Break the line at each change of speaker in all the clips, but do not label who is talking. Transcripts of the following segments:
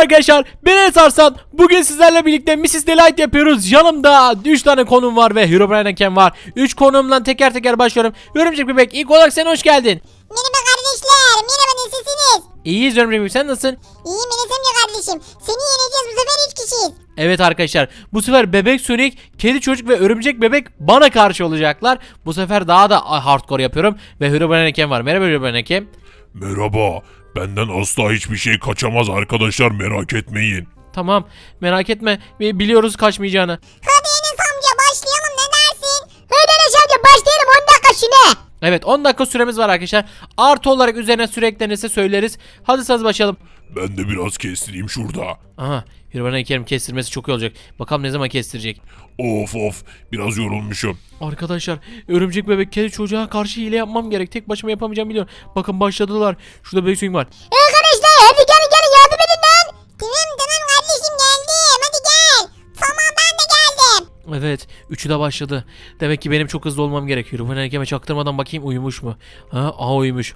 arkadaşlar ben Enes Arslan. Bugün sizlerle birlikte Mrs. Delight yapıyoruz. Yanımda 3 tane konum var ve Herobrine Ken var. 3 konumdan teker teker başlıyorum. Örümcek Bebek ilk olarak sen hoş geldin.
Merhaba kardeşler. Merhaba nasılsınız?
İyiyiz Örümcek Bebek sen nasılsın?
İyiyim Enes amca kardeşim. Seni yeneceğiz bu sefer üç kişiyiz.
Evet arkadaşlar bu sefer Bebek Sonic, Kedi Çocuk ve Örümcek Bebek bana karşı olacaklar. Bu sefer daha da hardcore yapıyorum ve Herobrine Ken var. Merhaba Herobrine Ken.
Merhaba. Benden asla hiçbir şey kaçamaz arkadaşlar merak etmeyin.
Tamam merak etme Bi- biliyoruz kaçmayacağını.
Hadi Enes amca başlayalım ne dersin? Hadi Enes amca başlayalım 10 dakika şuna.
Evet 10 dakika süremiz var arkadaşlar. Artı olarak üzerine süre eklenirse söyleriz. Hadi saz başlayalım.
Ben de biraz kestireyim şurada.
Aha Herobrine Ken'in kestirmesi çok iyi olacak. Bakalım ne zaman kestirecek.
Of of biraz yorulmuşum.
Arkadaşlar örümcek bebek kedi çocuğa karşı hile yapmam gerek. Tek başıma yapamayacağım biliyorum. Bakın başladılar. Şurada bebek swing var.
Arkadaşlar hadi gelin gelin yardım edin lan. Tamam tamam kardeşim geldim hadi gel. Tamam ben de geldim.
Evet. Üçü de başladı. Demek ki benim çok hızlı olmam gerek. Herobrine Ken'e çaktırmadan bakayım uyumuş mu? Ha, aha uyumuş.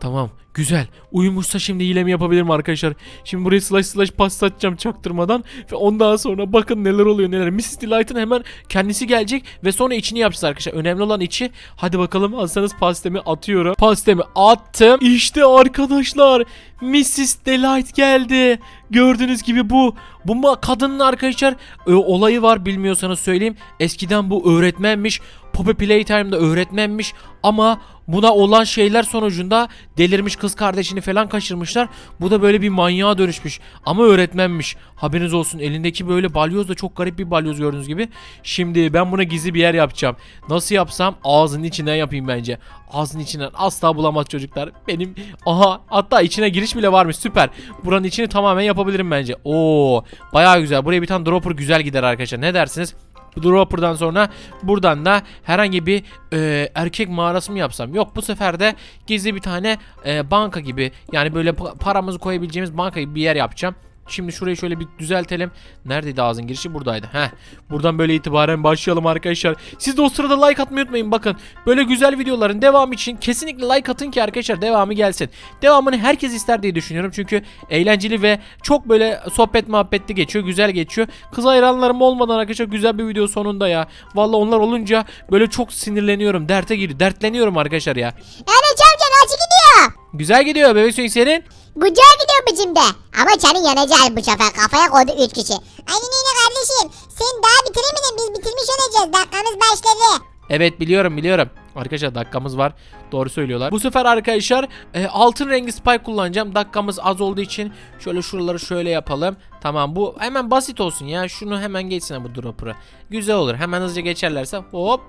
Tamam. Güzel. Uyumuşsa şimdi hilemi yapabilirim arkadaşlar. Şimdi buraya slash slash pas atacağım çaktırmadan. Ve ondan sonra bakın neler oluyor neler. Mrs. Delight'ın hemen kendisi gelecek ve sonra içini yapacağız arkadaşlar. Önemli olan içi. Hadi bakalım hazırsanız pastemi atıyorum. Pastemi attım. İşte arkadaşlar. Mrs. Delight geldi. Gördüğünüz gibi bu. Bu kadının arkadaşlar e, olayı var bilmiyorsanız söyleyeyim. Eskiden bu öğretmenmiş. Poppy Playtime'da öğretmenmiş ama buna olan şeyler sonucunda delirmiş kız kardeşini falan kaçırmışlar. Bu da böyle bir manyağa dönüşmüş ama öğretmenmiş. Haberiniz olsun elindeki böyle balyoz da çok garip bir balyoz gördüğünüz gibi. Şimdi ben buna gizli bir yer yapacağım. Nasıl yapsam ağzının içinden yapayım bence. Ağzının içinden asla bulamaz çocuklar. Benim aha hatta içine giriş bile varmış süper. Buranın içini tamamen yapabilirim bence. Oo bayağı güzel. Buraya bir tane dropper güzel gider arkadaşlar. Ne dersiniz? Dropper'dan sonra buradan da herhangi bir e, erkek mağarası mı yapsam? Yok bu sefer de gizli bir tane e, banka gibi yani böyle pa- paramızı koyabileceğimiz banka gibi bir yer yapacağım. Şimdi şurayı şöyle bir düzeltelim. Neredeydi ağzın girişi? Buradaydı. Heh. Buradan böyle itibaren başlayalım arkadaşlar. Siz de o sırada like atmayı unutmayın. Bakın böyle güzel videoların devamı için kesinlikle like atın ki arkadaşlar devamı gelsin. Devamını herkes ister diye düşünüyorum. Çünkü eğlenceli ve çok böyle sohbet muhabbetli geçiyor. Güzel geçiyor. Kız hayranlarım olmadan arkadaşlar güzel bir video sonunda ya. Vallahi onlar olunca böyle çok sinirleniyorum. Derte giriyor. Dertleniyorum arkadaşlar ya.
Enes amca nasıl gidiyor?
Güzel gidiyor bebek senin.
Güzel gidiyor bizim de. Ama senin yeneceğiz bu sefer kafaya koydu üç kişi. Aynen öyle kardeşim. Sen daha bitiremedin biz bitirmiş olacağız. Dakikamız başladı.
Evet biliyorum biliyorum. Arkadaşlar dakikamız var. Doğru söylüyorlar. Bu sefer arkadaşlar e, altın rengi spike kullanacağım. Dakikamız az olduğu için şöyle şuraları şöyle yapalım. Tamam bu hemen basit olsun ya. Şunu hemen geçsin bu dropper'ı. Güzel olur. Hemen hızlıca geçerlerse hop.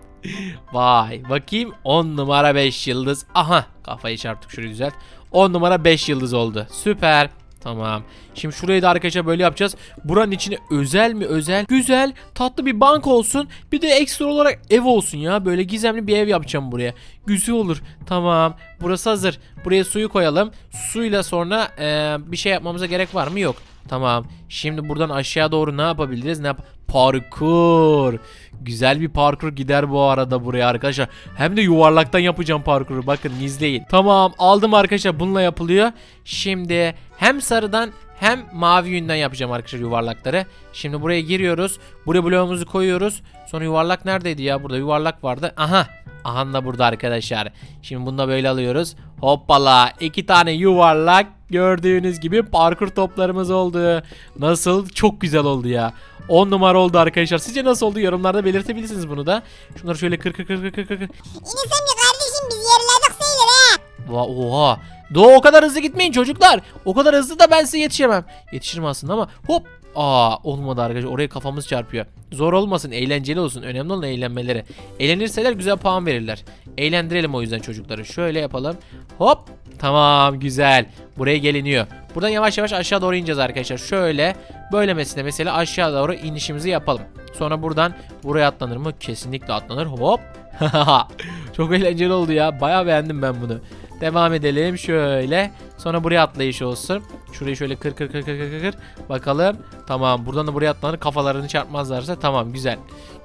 Vay bakayım 10 numara 5 yıldız. Aha kafayı çarptık şurayı düzelt. 10 numara 5 yıldız oldu. Süper. Tamam. Şimdi şurayı da arkadaşlar böyle yapacağız. Buranın içine özel mi özel? Güzel, tatlı bir bank olsun. Bir de ekstra olarak ev olsun ya. Böyle gizemli bir ev yapacağım buraya. Güzel olur. Tamam. Burası hazır. Buraya suyu koyalım. Suyla sonra eee, bir şey yapmamıza gerek var mı? Yok. Tamam. Şimdi buradan aşağı doğru ne yapabiliriz? Ne yap? Parkur. Güzel bir parkur gider bu arada buraya arkadaşlar. Hem de yuvarlaktan yapacağım parkuru. Bakın izleyin. Tamam aldım arkadaşlar. Bununla yapılıyor. Şimdi hem sarıdan hem mavi yünden yapacağım arkadaşlar yuvarlakları. Şimdi buraya giriyoruz. Buraya bloğumuzu koyuyoruz. Sonra yuvarlak neredeydi ya? Burada yuvarlak vardı. Aha. Aha da burada arkadaşlar. Şimdi bunu da böyle alıyoruz. Hoppala. iki tane yuvarlak. Gördüğünüz gibi parkur toplarımız oldu. Nasıl? Çok güzel oldu ya. 10 numara oldu arkadaşlar. Sizce nasıl oldu? Yorumlarda belirtebilirsiniz bunu da. Şunları şöyle kır kır kır kır kır kır.
Enes amca kardeşim biz yerledik sayılır ha.
Va- Oha. Doğu o kadar hızlı gitmeyin çocuklar. O kadar hızlı da ben size yetişemem. Yetişirim aslında ama hop. Aa olmadı arkadaşlar. Oraya kafamız çarpıyor. Zor olmasın, eğlenceli olsun. Önemli olan eğlenmeleri. Eğlenirseler güzel puan verirler. Eğlendirelim o yüzden çocukları. Şöyle yapalım. Hop. Tamam güzel. Buraya geliniyor. Buradan yavaş yavaş aşağı doğru ineceğiz arkadaşlar. Şöyle böylemesine mesela aşağı doğru inişimizi yapalım. Sonra buradan buraya atlanır mı? Kesinlikle atlanır. Hop. Çok eğlenceli oldu ya. Bayağı beğendim ben bunu. Devam edelim şöyle. Sonra buraya atlayış olsun. Şurayı şöyle kır kır kır kır kır, kır. Bakalım. Tamam buradan da buraya atlanır. Kafalarını çarpmazlarsa tamam güzel.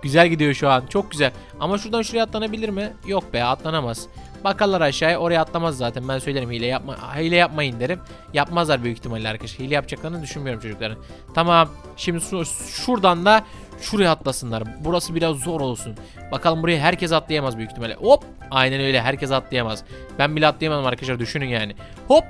Güzel gidiyor şu an. Çok güzel. Ama şuradan şuraya atlanabilir mi? Yok be atlanamaz. Bakarlar aşağıya oraya atlamaz zaten ben söylerim hile yapma hile yapmayın derim. Yapmazlar büyük ihtimalle arkadaşlar. Hile yapacaklarını düşünmüyorum çocukların. Tamam. Şimdi şu- şuradan da şuraya atlasınlar. Burası biraz zor olsun. Bakalım buraya herkes atlayamaz büyük ihtimalle. Hop. Aynen öyle herkes atlayamaz. Ben bile atlayamam arkadaşlar düşünün yani. Hop.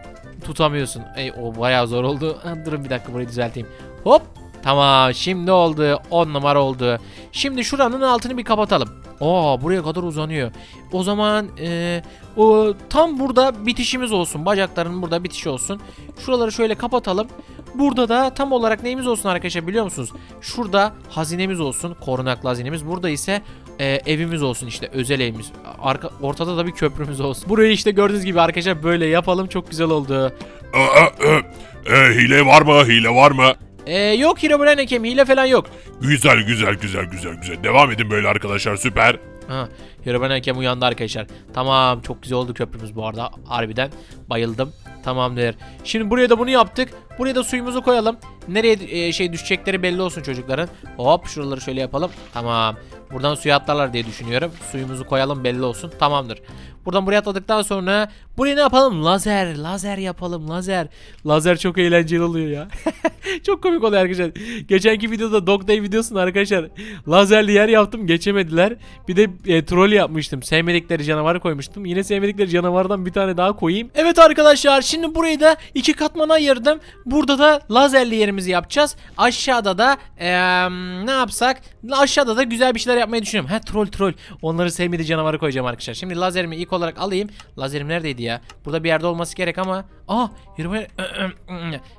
Tutamıyorsun. Ey o bayağı zor oldu. Durun bir dakika burayı düzelteyim. Hop. Tamam şimdi oldu. 10 numara oldu. Şimdi şuranın altını bir kapatalım. Aa buraya kadar uzanıyor. O zaman e, o tam burada bitişimiz olsun. Bacakların burada bitişi olsun. Şuraları şöyle kapatalım. Burada da tam olarak neyimiz olsun arkadaşlar biliyor musunuz? Şurada hazinemiz olsun. Korunaklı hazinemiz. Burada ise e, evimiz olsun işte özel evimiz. Arka, ortada da bir köprümüz olsun. Burayı işte gördüğünüz gibi arkadaşlar böyle yapalım. Çok güzel oldu.
Ee, e, e, e, hile var mı? Hile var mı?
E, yok Herobrine Hakem hile falan yok.
Güzel güzel güzel güzel güzel. Devam edin böyle arkadaşlar süper.
Ha, Herobrine Hakem uyandı arkadaşlar. Tamam çok güzel oldu köprümüz bu arada. Harbiden bayıldım. Tamamdır. Şimdi buraya da bunu yaptık. Buraya da suyumuzu koyalım. Nereye e, şey düşecekleri belli olsun çocukların. Hop şuraları şöyle yapalım. Tamam. Buradan suya atlarlar diye düşünüyorum. Suyumuzu koyalım belli olsun. Tamamdır. Buradan buraya atladıktan sonra buraya ne yapalım? Lazer. Lazer yapalım. Lazer. Lazer çok eğlenceli oluyor ya. çok komik oluyor arkadaşlar. Geçenki videoda Dog Day videosunda arkadaşlar lazerli yer yaptım geçemediler. Bir de e, troll yapmıştım. Sevmedikleri canavarı koymuştum. Yine sevmedikleri canavardan bir tane daha koyayım. Evet arkadaşlar şimdi burayı da iki katmana ayırdım. Burada da lazerli yerimizi yapacağız. Aşağıda da eee, ne yapsak? Aşağıda da güzel bir şeyler yapmayı düşünüyorum. Ha troll troll. Onları sevmediği canavarı koyacağım arkadaşlar. Şimdi lazerimi ilk olarak alayım. Lazerim neredeydi ya? Burada bir yerde olması gerek ama. Ah Herobrine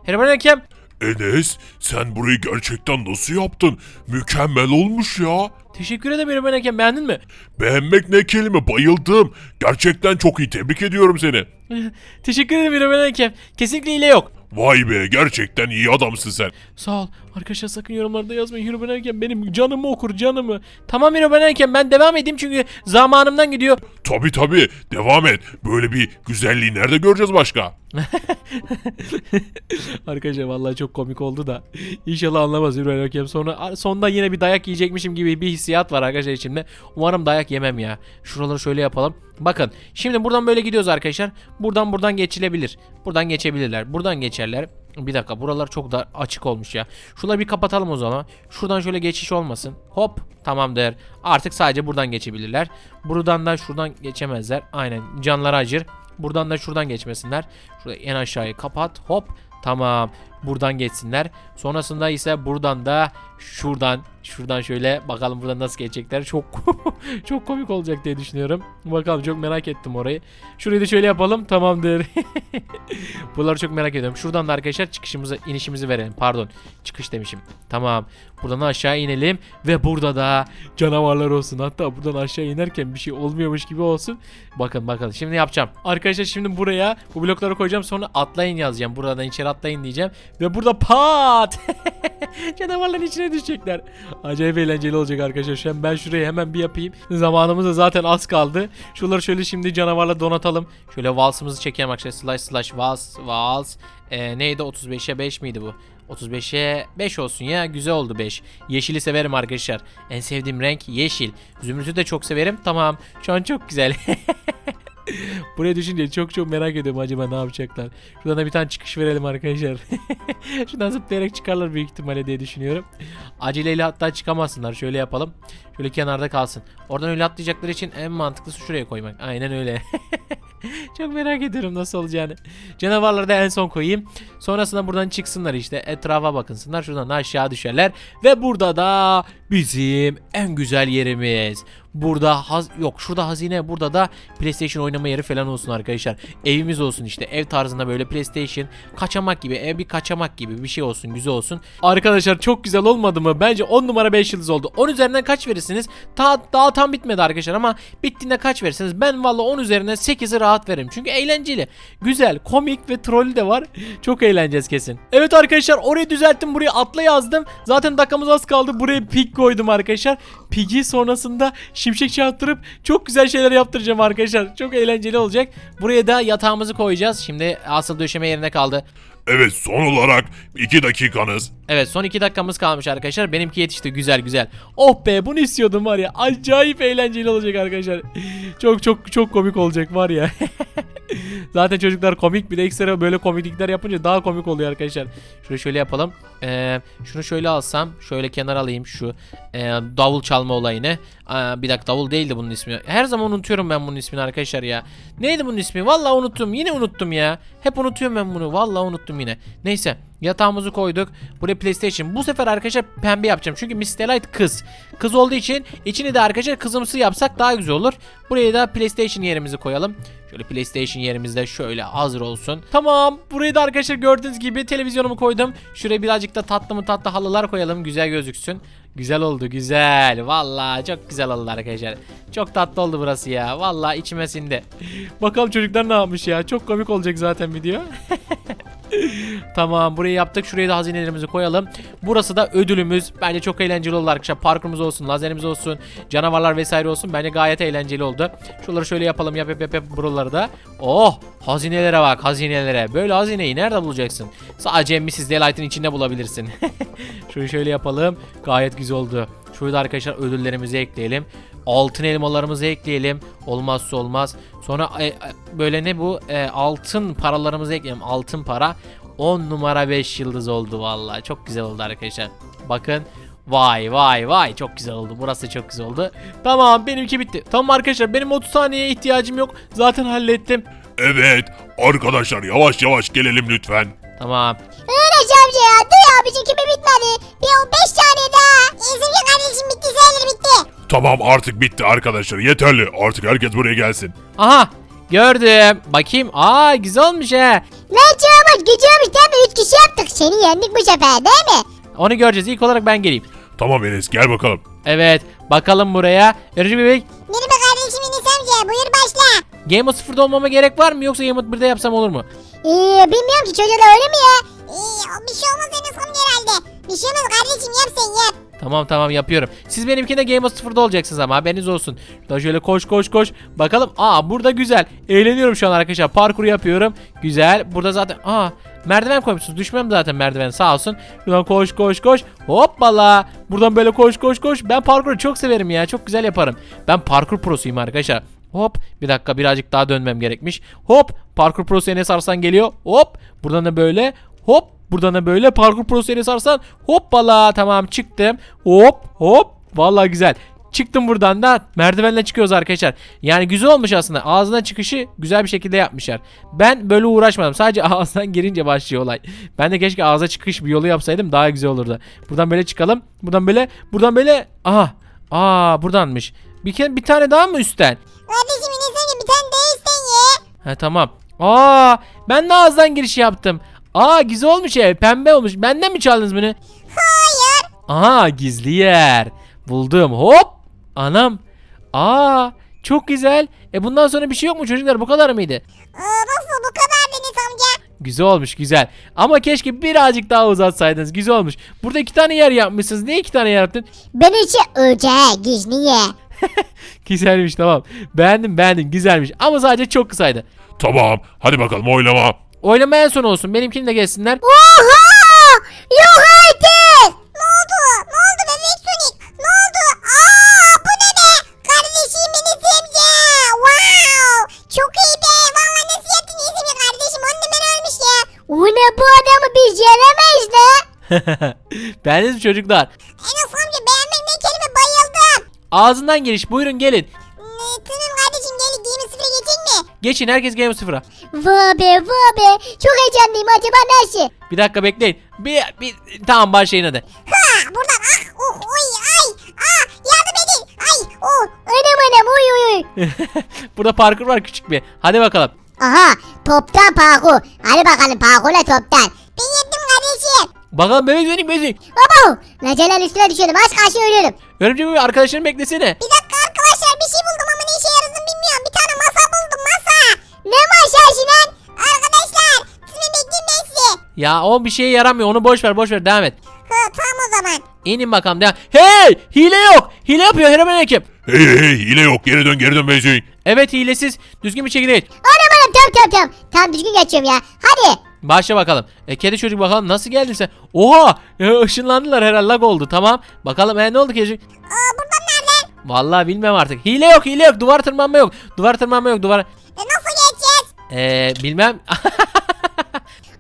Herobrine.
Enes sen burayı gerçekten nasıl yaptın? Mükemmel olmuş ya.
Teşekkür ederim Herobrine Hakem. Beğendin mi?
Beğenmek ne kelime bayıldım. Gerçekten çok iyi tebrik ediyorum seni.
Teşekkür ederim Herobrine Hakem. Kesinlikle hile yok.
Vay be gerçekten iyi adamsın sen.
Sağ ol. Arkadaşlar sakın yorumlarda yazmayın. Herobrine Hakem benim canımı okur canımı. Tamam Herobrine Hakem ben devam edeyim çünkü zamanımdan gidiyor.
Tabi tabi devam et. Böyle bir güzelliği nerede göreceğiz başka?
Arkadaşlar vallahi çok komik oldu da. İnşallah anlamaz Herobrine Hakem. Sonra sonda yine bir dayak yiyecekmişim gibi bir hissiyat var arkadaşlar içimde. Umarım dayak yemem ya. Şuraları şöyle yapalım. Bakın şimdi buradan böyle gidiyoruz arkadaşlar. Buradan buradan geçilebilir. Buradan geçebilirler. Buradan geçerler. Bir dakika buralar çok da açık olmuş ya. Şuraları bir kapatalım o zaman. Şuradan şöyle geçiş olmasın. Hop tamamdır. Artık sadece buradan geçebilirler. Buradan da şuradan geçemezler. Aynen canları acır. Buradan da şuradan geçmesinler. Şurada en aşağıyı kapat. Hop tamam. Buradan geçsinler. Sonrasında ise buradan da şuradan şuradan şöyle bakalım buradan nasıl geçecekler. Çok çok komik olacak diye düşünüyorum. Bakalım çok merak ettim orayı. Şurayı da şöyle yapalım. Tamamdır. Buraları çok merak ediyorum. Şuradan da arkadaşlar çıkışımızı, inişimizi verelim. Pardon. Çıkış demişim. Tamam. Buradan aşağı inelim ve burada da canavarlar olsun. Hatta buradan aşağı inerken bir şey olmuyormuş gibi olsun. Bakın bakın. Şimdi yapacağım. Arkadaşlar şimdi buraya bu blokları koyacağım. Sonra atlayın yazacağım. Buradan içeri atlayın diyeceğim. Ve burada pat. Canavarların içine düşecekler. Acayip eğlenceli olacak arkadaşlar. An ben şurayı hemen bir yapayım. Zamanımız da zaten az kaldı. Şuraları şöyle şimdi canavarla donatalım. Şöyle valsımızı çekelim arkadaşlar. Slash slash vals vals. Ee, neydi 35'e 5 miydi bu? 35'e 5 olsun ya güzel oldu 5. Yeşili severim arkadaşlar. En sevdiğim renk yeşil. Zümrütü de çok severim. Tamam. Şu an çok güzel. Buraya düşünce çok çok merak ediyorum acaba ne yapacaklar. Şuradan da bir tane çıkış verelim arkadaşlar. Şuradan zıplayarak çıkarlar büyük ihtimalle diye düşünüyorum. Aceleyle hatta çıkamasınlar. Şöyle yapalım. Şöyle kenarda kalsın. Oradan öyle atlayacakları için en mantıklısı şuraya koymak. Aynen öyle. Çok merak ediyorum nasıl olacağını. Canavarları da en son koyayım. Sonrasında buradan çıksınlar işte. Etrafa bakınsınlar. Şuradan da aşağı düşerler. Ve burada da bizim en güzel yerimiz. Burada haz yok şurada hazine burada da PlayStation oynama yeri falan olsun arkadaşlar. Evimiz olsun işte ev tarzında böyle PlayStation kaçamak gibi ev bir kaçamak gibi bir şey olsun güzel olsun. Arkadaşlar çok güzel olmadı mı? Bence 10 numara 5 yıldız oldu. 10 üzerinden kaç verirsiniz? Ta, daha tam bitmedi arkadaşlar ama bittiğinde kaç verirsiniz? Ben valla 10 üzerine 8'i rahat veririm. Çünkü eğlenceli. Güzel, komik ve troll de var. Çok eğleneceğiz kesin. Evet arkadaşlar orayı düzelttim. Buraya atla yazdım. Zaten dakikamız az kaldı. Buraya koydum arkadaşlar. Pig'i sonrasında şimşek çarptırıp çok güzel şeyler yaptıracağım arkadaşlar. Çok eğlenceli olacak. Buraya da yatağımızı koyacağız. Şimdi asıl döşeme yerine kaldı.
Evet son olarak 2 dakikanız.
Evet son 2 dakikamız kalmış arkadaşlar. Benimki yetişti güzel güzel. Oh be bunu istiyordum var ya. Acayip eğlenceli olacak arkadaşlar. Çok çok çok komik olacak var ya. Zaten çocuklar komik bir de ekstra böyle komiklikler yapınca daha komik oluyor arkadaşlar. Şunu şöyle yapalım. Ee, şunu şöyle alsam. Şöyle kenara alayım şu e, davul çalma olayını. Aa, bir dakika davul değildi bunun ismi. Her zaman unutuyorum ben bunun ismini arkadaşlar ya. Neydi bunun ismi? Vallahi unuttum. Yine unuttum ya. Hep unutuyorum ben bunu. Vallahi unuttum yine. Neyse. Yatağımızı koyduk. Buraya PlayStation. Bu sefer arkadaşlar pembe yapacağım. Çünkü Miss Delight kız. Kız olduğu için içini de arkadaşlar kızımsı yapsak daha güzel olur. Buraya da PlayStation yerimizi koyalım. Şöyle PlayStation yerimizde şöyle hazır olsun. Tamam. Burayı da arkadaşlar gördüğünüz gibi televizyonumu koydum. Şuraya birazcık da tatlı mı tatlı halılar koyalım. Güzel gözüksün. Güzel oldu güzel. Vallahi çok güzel oldu arkadaşlar. Çok tatlı oldu burası ya. Vallahi içime sindi. Bakalım çocuklar ne yapmış ya. Çok komik olacak zaten video. Tamam burayı yaptık. Şuraya da hazinelerimizi koyalım. Burası da ödülümüz. Bence çok eğlenceli oldu arkadaşlar. Parkurumuz olsun, lazerimiz olsun, canavarlar vesaire olsun. Bence gayet eğlenceli oldu. Şuraları şöyle yapalım. Yap yap yap, yap buraları da. Oh hazinelere bak hazinelere. Böyle hazineyi nerede bulacaksın? Sadece Mrs. Delight'ın içinde bulabilirsin. Şöyle şöyle yapalım. Gayet güzel oldu. Şurada arkadaşlar ödüllerimizi ekleyelim. Altın elmalarımızı ekleyelim. Olmazsa olmaz. Sonra e, e, böyle ne bu? E, altın paralarımızı ekleyelim. Altın para. 10 numara 5 yıldız oldu vallahi. Çok güzel oldu arkadaşlar. Bakın. Vay vay vay çok güzel oldu. Burası çok güzel oldu. Tamam benimki bitti. Tamam arkadaşlar benim 30 saniyeye ihtiyacım yok. Zaten hallettim.
Evet arkadaşlar yavaş yavaş gelelim lütfen.
Tamam.
Öyle amca ya. Dur ya bizimki mi bitmedi? Bir 15 saniye daha. İzimci kardeşim bitti sayılır bitti.
Tamam artık bitti arkadaşlar yeterli artık herkes buraya gelsin.
Aha gördüm. Bakayım. Aa güzel olmuş he.
Lan çağırmış gücüymüş değil mi? 3 kişi yaptık. Seni yendik bu sefer değil mi?
Onu göreceğiz. İlk olarak ben geleyim.
Tamam Enes gel bakalım.
Evet. Bakalım buraya. Örümcek bebek.
Merhaba kardeşim Enes amca. Buyur başla.
Game of 0'da olmama gerek var mı yoksa Game of 1'de yapsam olur mu?
Ee, bilmiyorum ki çocuklar öyle mi ya? Ee, bir şey olmaz Enes amca herhalde. Bir şey olmaz kardeşim yap sen yap.
Tamam tamam yapıyorum. Siz benimkinde Game of 0'da olacaksınız ama haberiniz olsun. Şuradan şöyle koş koş koş. Bakalım. Aa burada güzel. Eğleniyorum şu an arkadaşlar. Parkur yapıyorum. Güzel. Burada zaten aa merdiven koymuşsunuz. Düşmem zaten merdiven sağ olsun. Şuradan koş koş koş. Hoppala. Buradan böyle koş koş koş. Ben parkuru çok severim ya. Çok güzel yaparım. Ben parkur prosuyum arkadaşlar. Hop bir dakika birazcık daha dönmem gerekmiş. Hop parkur prosu Enes Arslan geliyor. Hop buradan da böyle. Hop buradan da böyle parkur prosu Enes Arslan. Hoppala tamam çıktım. Hop hop. Vallahi güzel. Çıktım buradan da merdivenle çıkıyoruz arkadaşlar. Yani güzel olmuş aslında. Ağzına çıkışı güzel bir şekilde yapmışlar. Ben böyle uğraşmadım. Sadece ağızdan girince başlıyor olay. Ben de keşke ağza çıkış bir yolu yapsaydım daha güzel olurdu. Buradan böyle çıkalım. Buradan böyle. Buradan böyle. Aha. Aa buradanmış. Bir, kere, bir tane daha mı üstten?
Kardeşim amca bir tane daha isten ye.
Ha tamam. Aa ben de ağızdan giriş yaptım. Aa güzel olmuş ev. Pembe olmuş. Benden mi çaldınız bunu?
Hayır.
Aha gizli yer. Buldum. Hop. Anam. Aa çok güzel. E bundan sonra bir şey yok mu çocuklar? Bu kadar mıydı?
Aa, nasıl bu kadar Enes amca?
Güzel olmuş güzel. Ama keşke birazcık daha uzatsaydınız. Güzel olmuş. Burada iki tane yer yapmışsınız. Niye iki tane yer yaptın?
Ben içi öce gizli ye.
Güzelmiş tamam. Beğendim beğendim. Güzelmiş. Ama sadece çok kısaydı.
Tamam hadi bakalım oylama.
Oylama en son olsun. Benimkini de gelsinler.
Oha! Yok artık! Ne oldu? Ne oldu bebek Sonic? Ne oldu? Aa bu ne be? Kardeşim Enes amca. Wow! Çok iyi be. Valla nasıl yaptın kardeşim? On numara olmuş ya. O ne bu adamı biz yenemeyiz la.
Beğendiniz mi çocuklar?
Enes amca beğenmekten kelime bayıldım.
Ağzından giriş. Buyurun gelin. Geçin herkes Game Sıfır'a.
Vay be vay be. Çok heyecanlıyım acaba nasıl?
Bir dakika bekleyin. Bir, bir tamam başlayın hadi.
Ha buradan ah oh oy ay ah yardım edin ay oh anam anam oy oy oy.
Burada parkur var küçük bir. Hadi bakalım.
Aha toptan parkur. Hadi bakalım parkurla toptan. Ben yaptım kardeşim.
Bakalım bebek benim bebek.
Baba Lace'nin üstüne düşüyordum az karşı ölüyorum.
Örümcek bebek arkadaşlarım beklesene.
Bir dakika
Ya o bir şeye yaramıyor. Onu boş ver boş ver devam et.
Ha tamam o zaman.
İnin bakalım devam. Hey! Hile yok. Hile yapıyor Heromen ekip.
Hey hey hey hile yok geri dön geri dön Beyzing.
Evet hilesiz. Düzgün bir şekilde geç.
Anam anam tamam tamam tamam. Tamam düzgün geçiyorum ya. Hadi.
Başla bakalım. E, kedi çocuk bakalım nasıl geldin sen? Oha! E, ışınlandılar herhalde lag oldu tamam. Bakalım e, ne oldu kedi çocuk?
Aa buradan nereden?
Vallahi bilmem artık. Hile yok hile yok. Duvar tırmanma yok. Duvar tırmanma yok. Duvar...
E, nasıl geçeceğiz?
E, bilmem.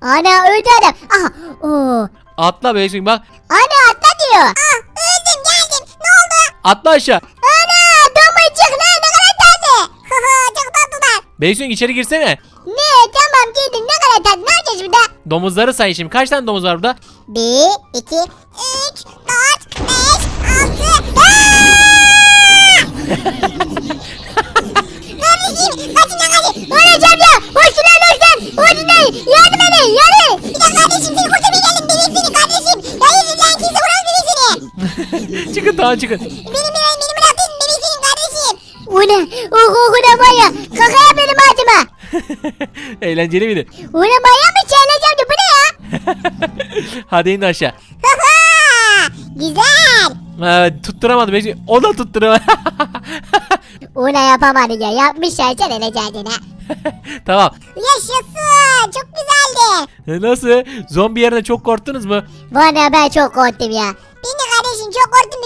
Ana öldü adam. Aha. Oo.
Atla Sonic bak.
Ana atla diyor. Ah öldüm geldim. Ne oldu?
Atla aşağı.
Ana domuzcuk lan ne kadar tatlı. Çok tatlılar.
Sonic içeri girsene.
Ne tamam geldim ne kadar tatlı. Ne yapacağız burada?
Domuzları say şimdi. Kaç tane domuz var burada?
Bir, iki, üç, dört, beş, altı. seni.
çıkın.
Benim benim benim bıraktın bebek senin kardeşim. O ne? O o o ne var ya? Kaka benim adıma.
Eğlenceli miydi?
O ne bayağı mı çağıracağım bu ne ya?
Hadi in aşağı.
Güzel.
Ha, tutturamadı bebek Sonic. O da tutturamadı.
Ona yapamadı ya. Yapmışlar sen öleceğini ha.
tamam.
Yaşasın. Çok güzeldi.
E, Nasıl? Zombi yerine çok korktunuz mu?
Bana ben çok korktum ya. Ben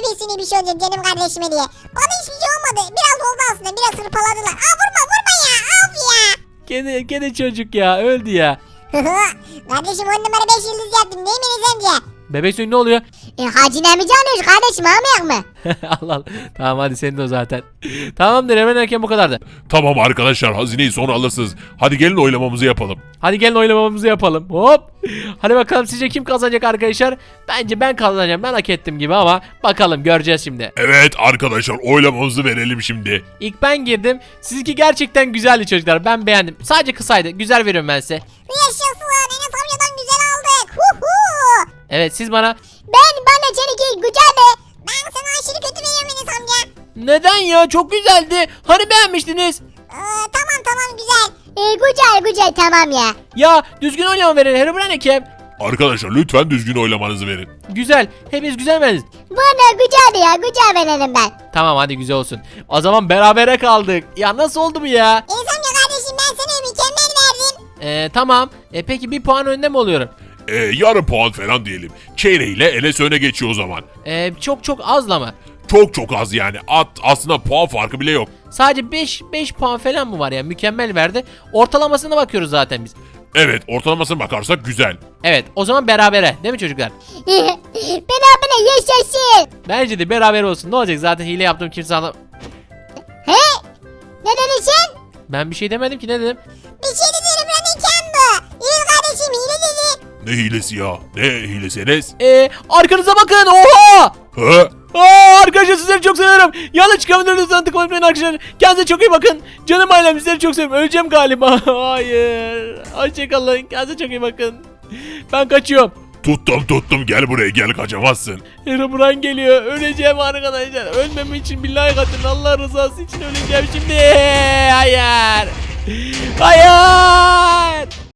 bebesine bir şey olacak canım kardeşime diye. Bana hiçbir şey olmadı. Biraz oldu aslında. Biraz hırpaladılar. Aa vurma vurma ya. Of ya.
Kedi, kedi çocuk ya öldü ya.
kardeşim on numara beş yıldız yaptım değil mi Enes amca?
Bebek Sonic ne oluyor?
E, hacinemi canıyoruz kardeşim almayak mı?
Allah Allah. Tamam hadi senin de o zaten. Tamamdır hemen erken bu kadardı.
Tamam arkadaşlar hazineyi sonra alırsınız. Hadi gelin oylamamızı yapalım.
Hadi gelin oylamamızı yapalım. Hop. Hadi bakalım sizce kim kazanacak arkadaşlar? Bence ben kazanacağım. Ben hak ettim gibi ama bakalım göreceğiz şimdi.
Evet arkadaşlar oylamamızı verelim şimdi.
İlk ben girdim. Sizinki gerçekten güzeldi çocuklar. Ben beğendim. Sadece kısaydı. Güzel veriyorum ben size.
Yaşasın
Evet siz bana
Ben bana seninki güzeldi. Ben sana aşırı kötü veriyorum Enes amca.
neden ya çok güzeldi. Hani beğenmiştiniz?
Ee, tamam tamam güzel. Ee, güzel güzel tamam ya.
Ya düzgün oynama verin. Herobrine ekip.
Arkadaşlar lütfen düzgün oylamanızı verin.
Güzel. Hepiniz güzel verdiniz.
Bana güzeldi ya güzel verelim ben.
Tamam hadi güzel olsun. O zaman berabere kaldık. Ya nasıl oldu bu ya?
Enes amca kardeşim ben sana mükemmel verdim.
Ee, tamam. E, peki bir puan önde mi oluyorum?
Ee, yarım puan falan diyelim. Çeyreğiyle Enes öne geçiyor o zaman.
Ee, çok çok azla mı?
Çok çok az yani. At aslında puan farkı bile yok.
Sadece 5 5 puan falan mı var ya? Mükemmel verdi. Ortalamasına bakıyoruz zaten biz.
Evet ortalamasına bakarsak güzel.
Evet, o zaman berabere, değil mi çocuklar?
ben abone yaşasın.
Bence de beraber olsun. Ne olacak? Zaten hile yaptım kimse anlam.
He? Ne dedin sen?
Ben bir şey demedim ki ne dedim?
Bir şey dedi buranın kem bu. İyi kardeşim hile dedi.
Ne hilesi ya? Ne hilesi Enes?
Ee, arkanıza bakın. Oha!
Hı?
Aa, arkadaşlar sizleri çok seviyorum. Yanlış çıkabilirsiniz lütfen tıklamayı unutmayın arkadaşlar. Kendinize çok iyi bakın. Canım ailem sizleri çok seviyorum. Öleceğim galiba. Hayır. Hoşçakalın. Kendinize çok iyi bakın. Ben kaçıyorum.
Tuttum tuttum gel buraya gel kaçamazsın.
Herobrine geliyor. Öleceğim arkadaşlar. Ölmem için billahi katın. Allah rızası için öleceğim şimdi. Hayır. Hayır.